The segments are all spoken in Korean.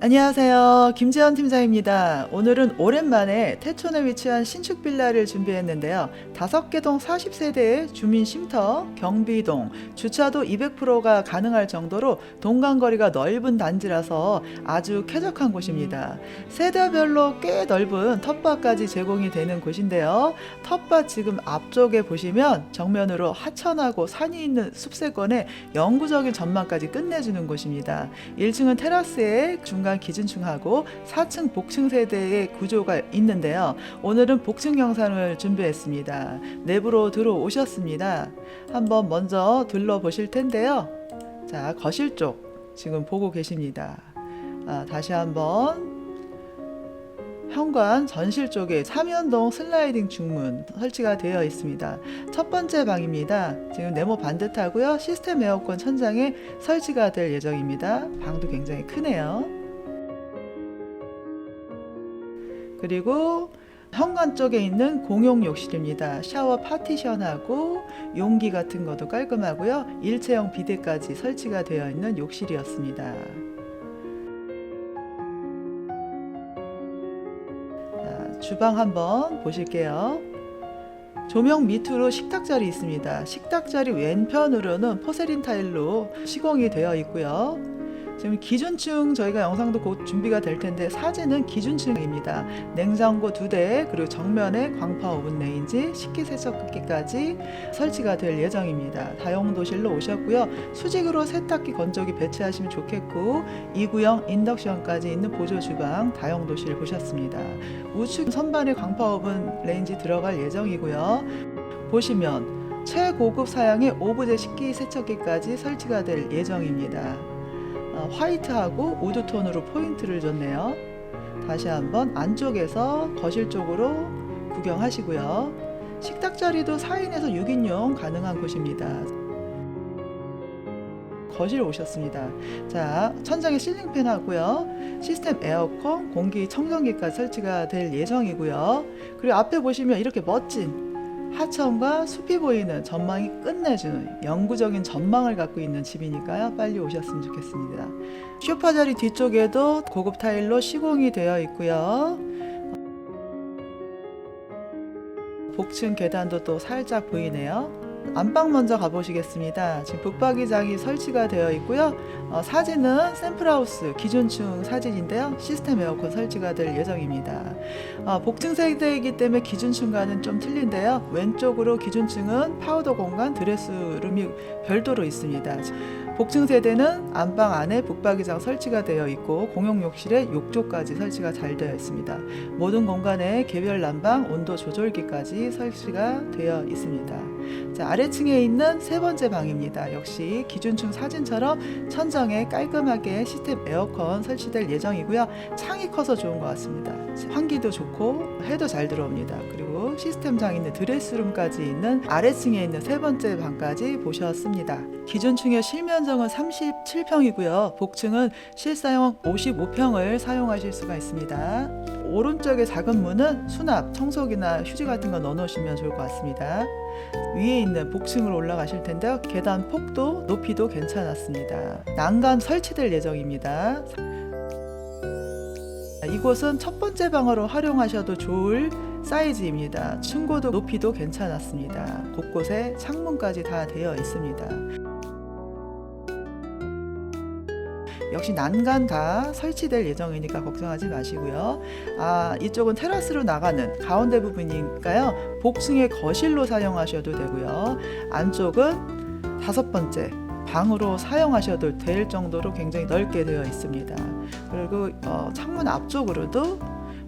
안녕하세요. 김재현 팀장입니다. 오늘은 오랜만에 태촌에 위치한 신축 빌라를 준비했는데요. 다섯 개 동 40세대의 주민 쉼터, 경비동, 주차도 200%가 가능할 정도로 동간거리가 넓은 단지라서 아주 쾌적한 곳입니다. 세대별로 꽤 넓은 텃밭까지 제공이 되는 곳인데요. 텃밭 지금 앞쪽에 보시면 정면으로 하천하고 산이 있는 숲세권에 영구적인 전망까지 끝내주는 곳입니다. 1층은 테라스에 중간 기준층하고 4층 복층 세대의 구조가 있는데요. 오늘은 복층 영상을 준비했습니다. 내부로 들어오셨습니다. 한번 먼저 둘러보실 텐데요. 자, 거실 쪽 지금 보고 계십니다. 아, 다시 한번 현관 전실 쪽에 삼연동 슬라이딩 중문 설치가 되어 있습니다. 첫 번째 방입니다. 지금 네모 반듯하고요. 시스템 에어컨 천장에 설치가 될 예정입니다. 방도 굉장히 크네요. 그리고 현관 쪽에 있는 공용 욕실입니다. 샤워 파티션하고 용기 같은 것도 깔끔하고요. 일체형 비데까지 설치가 되어 있는 욕실이었습니다. 자, 주방 한번 보실게요. 조명 밑으로 식탁 자리 있습니다. 식탁 자리 왼편으로는 포세린 타일로 시공이 되어 있고요. 지금 기준층 저희가 영상도 곧 준비가 될 텐데 사진은 기준층입니다. 냉장고 두 대 그리고 정면에 광파 오븐 레인지 식기 세척기까지 설치가 될 예정입니다. 다용도실로 오셨고요. 수직으로 세탁기 건조기 배치하시면 좋겠고 2구형 인덕션까지 있는 보조 주방 다용도실 보셨습니다. 우측 선반에 광파 오븐 레인지 들어갈 예정이고요. 보시면 최고급 사양의 오브제 식기 세척기까지 설치가 될 예정입니다. 어, 화이트하고 우드 톤으로 포인트를 줬네요. 다시 한번 안쪽에서 거실 쪽으로 구경하시고요. 식탁 자리도 4인에서 6인용 가능한 곳입니다. 거실 오셨습니다. 자, 천장에 실링팬 하고요. 시스템 에어컨, 공기 청정기까지 설치가 될 예정이고요. 그리고 앞에 보시면 이렇게 멋진 하천과 숲이 보이는 전망이 끝내주는 영구적인 전망을 갖고 있는 집이니까요. 빨리 오셨으면 좋겠습니다. 쇼파 자리 뒤쪽에도 고급 타일로 시공이 되어 있고요. 복층 계단도 또 살짝 보이네요. 안방 먼저 가보시겠습니다. 지금 북박이장이 설치가 되어 있고요. 어, 사진은 샘플하우스 기준층 사진인데요. 시스템 에어컨 설치가 될 예정입니다. 어, 복층 세대이기 때문에 기준층과는 좀 틀린데요. 왼쪽으로 기준층은 파우더 공간 드레스룸이 별도로 있습니다. 복층 세대는 안방 안에 북박이장 설치가 되어 있고 공용 욕실에 욕조까지 설치가 잘 되어 있습니다. 모든 공간에 개별 난방 온도 조절기까지 설치가 되어 있습니다. 자, 아래층에 있는 세 번째 방입니다. 역시 기준층 사진처럼 천정에 깔끔하게 시스템 에어컨 설치될 예정이고요. 창이 커서 좋은 것 같습니다. 환기도 좋고 해도 잘 들어옵니다. 그리고 시스템장 있는 드레스룸까지 있는 아래층에 있는 세 번째 방까지 보셨습니다. 기준층의 실면 적은 37평이고요. 복층은 실사용 55평을 사용하실 수가 있습니다. 오른쪽에 작은 문은 수납, 청소기나 휴지 같은 거 넣어놓으시면 좋을 것 같습니다. 위에 있는 복층으로 올라가실 텐데요. 계단 폭도 높이도 괜찮았습니다. 난간 설치될 예정입니다. 이곳은 첫 번째 방으로 활용하셔도 좋을 사이즈입니다. 층고도 높이도 괜찮았습니다. 곳곳에 창문까지 다 되어 있습니다. 역시 난간 다 설치될 예정이니까 걱정하지 마시고요. 아, 이쪽은 테라스로 나가는 가운데 부분이니까요. 복층의 거실로 사용하셔도 되고요. 안쪽은 다섯 번째 방으로 사용하셔도 될 정도로 굉장히 넓게 되어 있습니다. 그리고 어, 창문 앞쪽으로도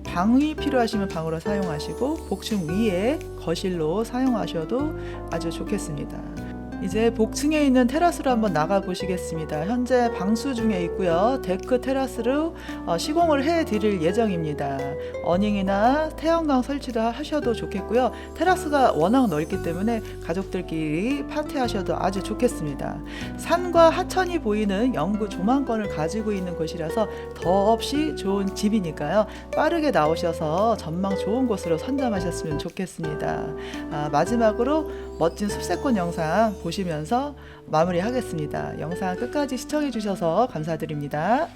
방이 필요하시면 방으로 사용하시고 복층 위에 거실로 사용하셔도 아주 좋겠습니다. 이제 복층에 있는 테라스로 한번 나가 보시겠습니다. 현재 방수 중에 있고요. 데크 테라스로 어, 시공을 해 드릴 예정입니다. 어닝이나 태양광 설치도 하셔도 좋겠고요. 테라스가 워낙 넓기 때문에 가족들끼리 파티하셔도 아주 좋겠습니다. 산과 하천이 보이는 영구 조망권을 가지고 있는 곳이라서 더없이 좋은 집이니까요. 빠르게 나오셔서 전망 좋은 곳으로 선점하셨으면 좋겠습니다. 아, 마지막으로 멋진 숲세권 영상 보시면서 마무리하겠습니다. 영상 끝까지 시청해 주셔서 감사드립니다.